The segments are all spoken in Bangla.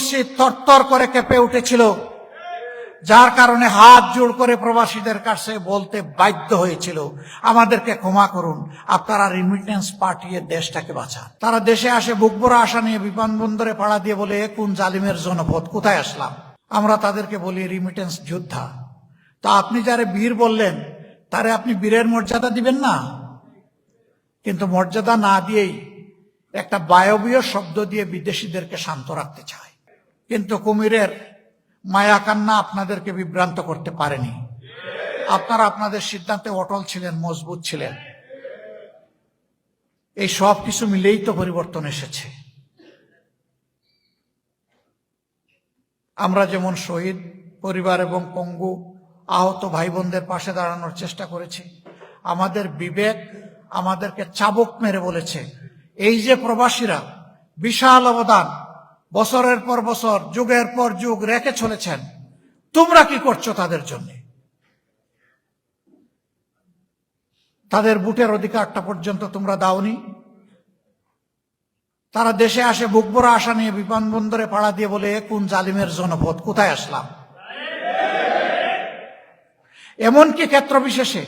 মুর্শিদ তরতর করে কেঁপে উঠেছিল। যার কারণে হাত জোড় করে প্রবাসীদের কাছে বলতে বাধ্য হয়েছিল, আমাদেরকে ক্ষমা করুন, আপনারা রিমিটেন্স পাঠিয়ে দেশটাকে বাঁচান। তারা দেশে আসে বুকবরা আশা নিয়ে বিমানবন্দরে পাড়া দিয়ে বলে কোন জালিমের জনপদ, কোথায় আসলাম? আমরা তাদেরকে বলি রিমিটেন্স যোদ্ধা। তা আপনি যারে বীর বললেন, তারে আপনি বীরের মর্যাদা দিবেন না। কিন্তু মর্যাদা না দিয়েই একটা বায়বীয় শব্দ দিয়ে বিদেশিদেরকে শান্ত রাখতে চায়। কিন্তু কুমিরের মায়া কান্না আপনাদেরকে বিভ্রান্ত করতে পারেনি। আপনারা আপনাদের সিদ্ধান্তে অটল ছিলেন, মজবুত ছিলেন। এই সব কিছু মিলেই তো পরিবর্তন এসেছে। আমরা যেমন শহীদ পরিবার এবং পঙ্গু আহত ভাই বোনদের পাশে দাঁড়ানোর চেষ্টা করেছি, আমাদের বিবেক আমাদেরকে চাবুক মেরে বলেছে। এই যে প্রবাসীরা, বিশাল অবদান বছরের পর বছর, যুগের পর যুগ রেখে চলেছেন। তোমরা কি করছ তাদের জন্য? তাদের বুটের অধিকারটা পর্যন্ত তোমরা দাওনি। তারা দেশে আসে বুকবরা আশা নিয়ে বিমানবন্দরে পাড়া দিয়ে বলে, "এ কোন জালিমের জনপদ, কোথায় আসলাম? এমনকি ক্ষেত্র বিশেষে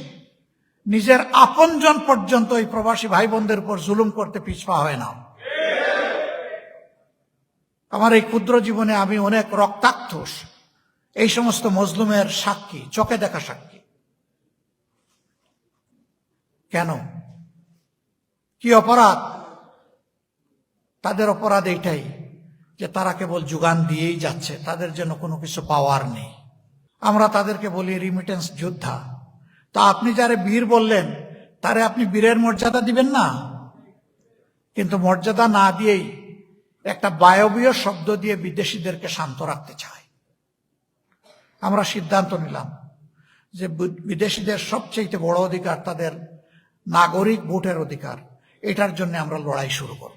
নিজের আপনজন পর্যন্ত এই প্রবাসী ভাই বোনদের উপর জুলুম করতে পিছপা হয় না। আমার এই ক্ষুদ্র জীবনে আমি অনেক রক্তাক্ত। এই সমস্ত মজলুমের সাক্ষী, চোখে দেখা সাক্ষী। কেন? কি অপরাধ? তাদের অপরাধ এইটাই যে তারা কেবল যোগান দিয়েই যাচ্ছে, তাদের জন্য কোনো কিছু পাওয়ার নেই। আমরা তাদেরকে বলি রিমিটেন্স যোদ্ধা। তা আপনি যারে বীর বললেন, তারে আপনি বীরের মর্যাদা দিবেন না? কিন্তু মর্যাদা না দিয়েই একটা বায়বীয় শব্দ দিয়ে বিদেশিদেরকে শান্ত রাখতে চায়। আমরা সিদ্ধান্ত নিলাম যে বিদেশিদের সবচেয়ে বড় অধিকার তাদের নাগরিক ভোটের অধিকার। এটার জন্য আমরা লড়াই শুরু করব।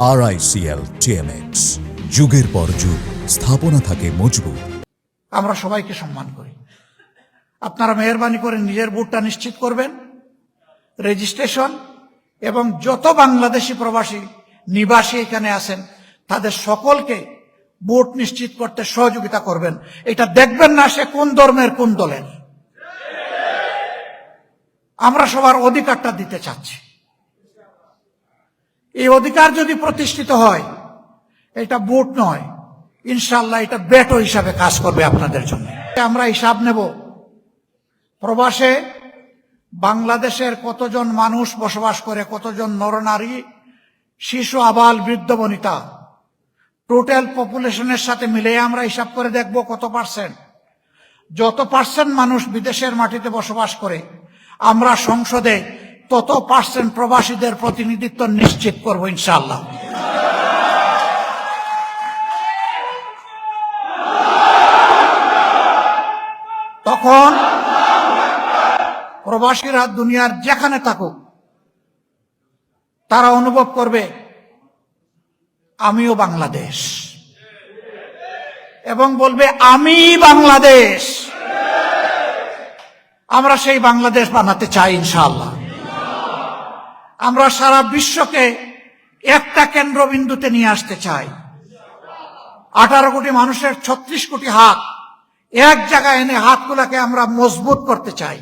আরআইসিএল টিএমএক্স যুগের পর যুগ স্থাপনা থাকে মজবুত। আমরা সবাইকে সম্মান করি। আপনারা মেহরবানি করে নিজের ভোটটা নিশ্চিত করবেন। রেজিস্ট্রেশন এবং যত বাংলাদেশি প্রবাসী নিবাসী এখানে আছেন, তাদের সকলকে ভোট নিশ্চিত করতে সহযোগিতা করবেন। এটা দেখবেন না সে কোন ধর্মের, কোন দলের। আমরা সবার অধিকারটা দিতে চাচ্ছি। এই অধিকার যদি প্রতিষ্ঠিত হয়, এটা ভোট নয় ইনশাল্লাহ এটা বেটো হিসাবে কাজ করবে আপনাদের জন্য। আমরা হিসাব নেব, প্রবাসে বাংলাদেশের কতজন মানুষ বসবাস করে, কতজন নরনারী শিশু, আবাল, বৃদ্ধ, বনিতা। টোটাল পপুলেশনের সাথে মিলে আমরা হিসাব করে দেখব কত পার্সেন্ট যত পার্সেন্ট মানুষ বিদেশের মাটিতে বসবাস করে, আমরা সংসদে তত পার্সেন্ট প্রবাসীদের প্রতিনিধিত্ব নিশ্চিত করব ইনশাল্লাহ তখন প্রবাসীরা দুনিয়ার যেখানে থাকুক তারা অনুভব করবে, আমিও বাংলাদেশ। এবং বলবে, আমি বাংলাদেশ। আমরা সেই বাংলাদেশ বানাতে চাই ইনশাল্লাহ আমরা সারা বিশ্বকে একটা কেন্দ্রবিন্দুতে নিয়ে আসতে চাই। আঠারো কোটি মানুষের ছত্রিশ কোটি হাত, এক জায়গায় এনে হাতগুলাকে আমরা মজবুত করতে চাই।